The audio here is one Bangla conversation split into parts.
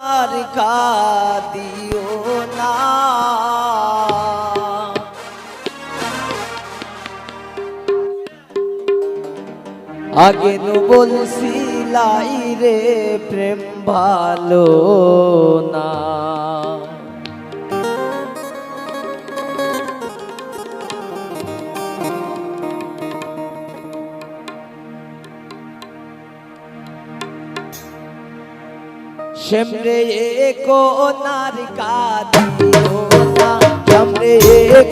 আর কাদিও না। আগে নু বলছিলাই রে প্রেম ভালো না। শ্যামরে কোনার কাদিও না। শ্যামরে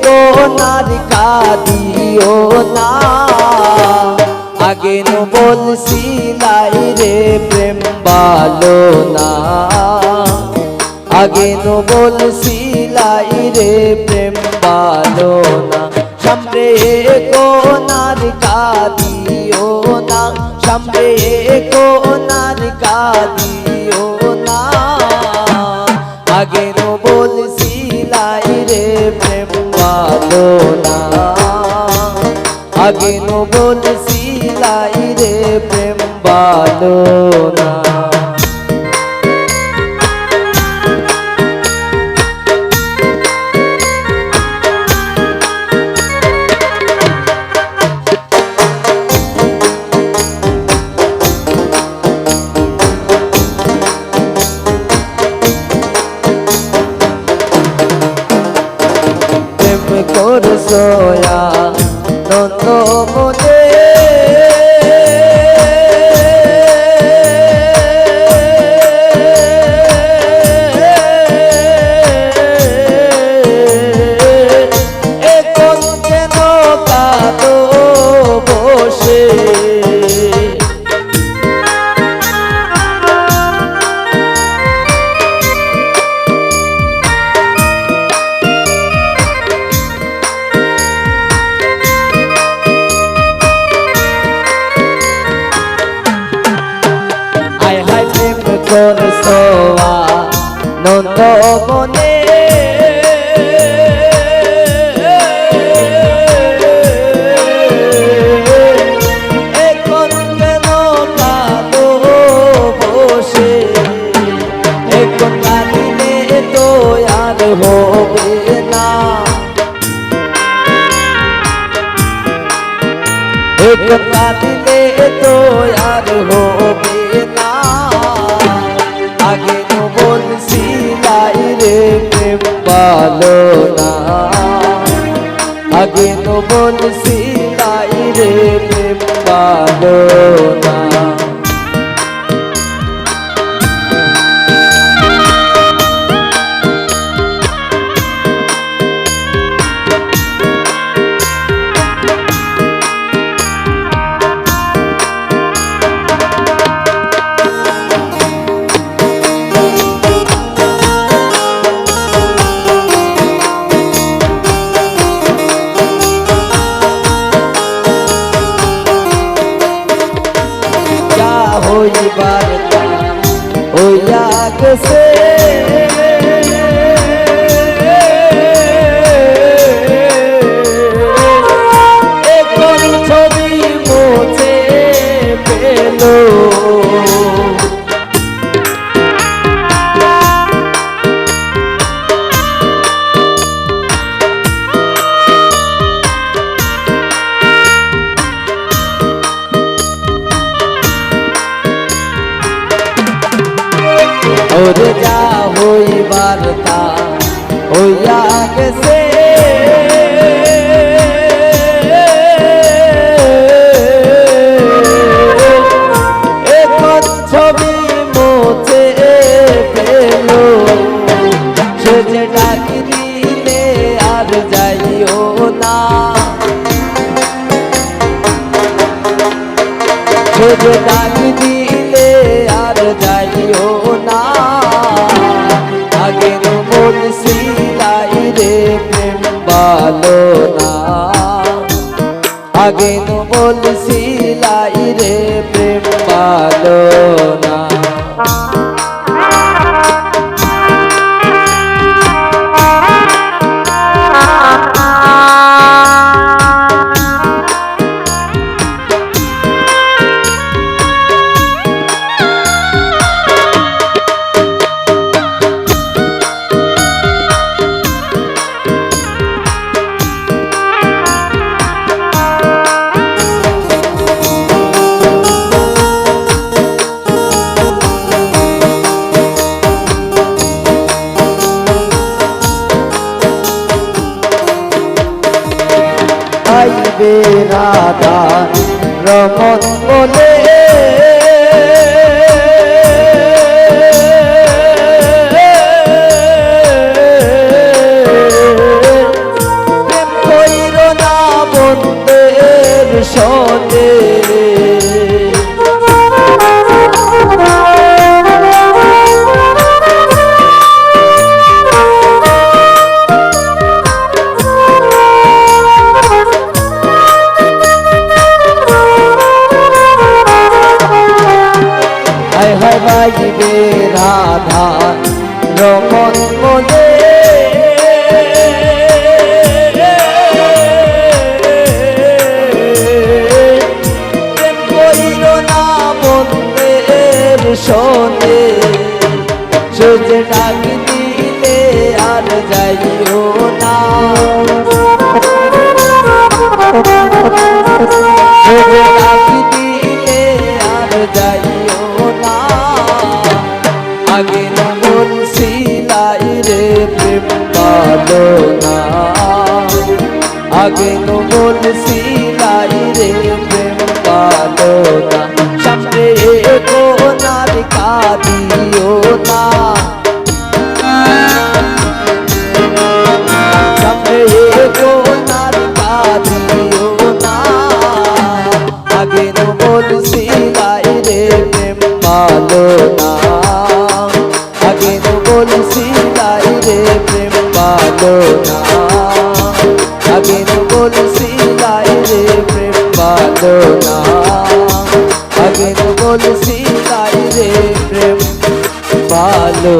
কোনার কাদিও না। আগে নো বলছিলাই রে প্রেম ভালো না। আগে নো বলছিলাই রে প্রেম ভালো না। সামনে কোনার কাদিও না। সামনে কোনার কাদিও না আগে নো বলছিলাই রে প্রেম ভালো না আগে নো বলছিলাই রে প্রেম ভালো না করছোয়া নন্দ মনে বলছিলাই রে প্রেম পালো না আগে তো বলছিলাই রে প্রেম পালো না হইবার হইয়া গেছে ছবি মোছে পেল হইবার তা হইয়া গেছে। ছবি মুছে পেল সে যে ডাকি দিলে আর যাইও না। পালো না আগে তো বলছি রে প্রেম পালো না রমন বলে। হায় হায় বাজিবে রাধা, রমন বলে প্রেম কইর না বন্ধের শোনে সূর্য ডাক দিলে আর যাইও না। পালো না। আগে মন সিলাই রে প্রেম পালো না। মন সিলাই রে প্রেম পালো না আগে মন সিলাই রে প্রেম পালো